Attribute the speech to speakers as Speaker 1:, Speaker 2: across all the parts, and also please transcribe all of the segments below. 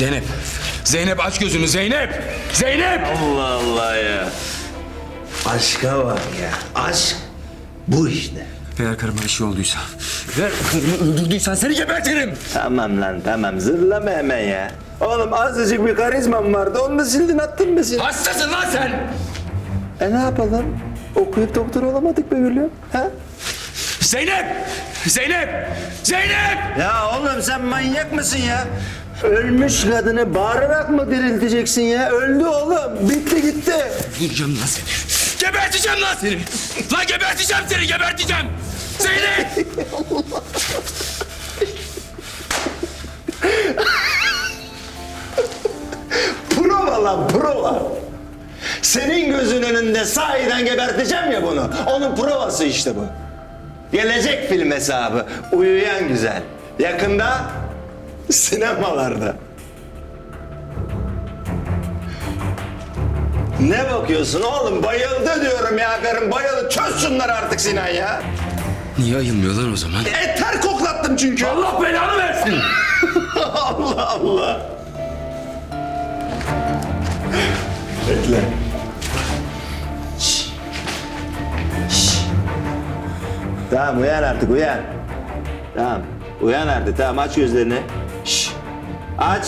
Speaker 1: Zeynep. Zeynep aç gözünü Zeynep. Zeynep.
Speaker 2: Allah Allah ya. Aşka bak ya. Aşk bu işte.
Speaker 1: Eğer karıma bir şey olduysa, eğer karımı öldürdüysen seni gebertirim.
Speaker 2: Tamam lan tamam zırlama hemen ya. Oğlum azıcık bir karizmam vardı onu da sildin attın be sen.
Speaker 1: Hastasın lan sen.
Speaker 2: E ne yapalım? Okuyup doktor olamadık be gülüm. Ha?
Speaker 1: Zeynep. Zeynep. Zeynep.
Speaker 2: Ya oğlum sen manyak mısın ya? Ölmüş kadını bağırarak mı dirilteceksin ya? Öldü oğlum. Bitti gitti.
Speaker 1: Vuracağım lan seni. Geberteceğim lan seni. Lan geberteceğim seni geberteceğim. Zeynep.
Speaker 2: Prova lan prova. Senin gözün önünde sahiden geberteceğim ya bunu. Onun provası işte bu. Gelecek film hesabı. Uyuyan güzel. Yakında sinemalarda. Ne bakıyorsun oğlum? Bayıldı diyorum ya karım. Bayıldı. Çöz şunları artık Sinan ya.
Speaker 1: Niye ayılmıyor lan o zaman?
Speaker 2: E, ter koklattım çünkü.
Speaker 1: Allah belanı versin.
Speaker 2: Allah Allah. Bekle. Şş. Şş. Tamam uyan artık uyan. Tamam. Uyan artık tamam aç gözlerini. Aç.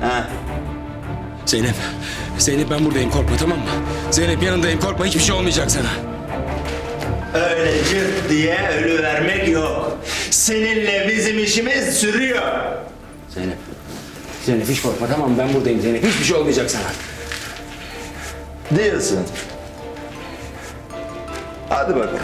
Speaker 2: Ha.
Speaker 1: Zeynep. Zeynep ben buradayım korkma tamam mı? Zeynep yanındayım korkma hiçbir şey olmayacak sana.
Speaker 2: Öyle cırt diye ölü vermek yok. Seninle bizim işimiz sürüyor.
Speaker 1: Zeynep. Zeynep hiç korkma tamam mı? ben buradayım Zeynep. Hiçbir şey olmayacak sana.
Speaker 2: Diyorsun. Hadi bakalım.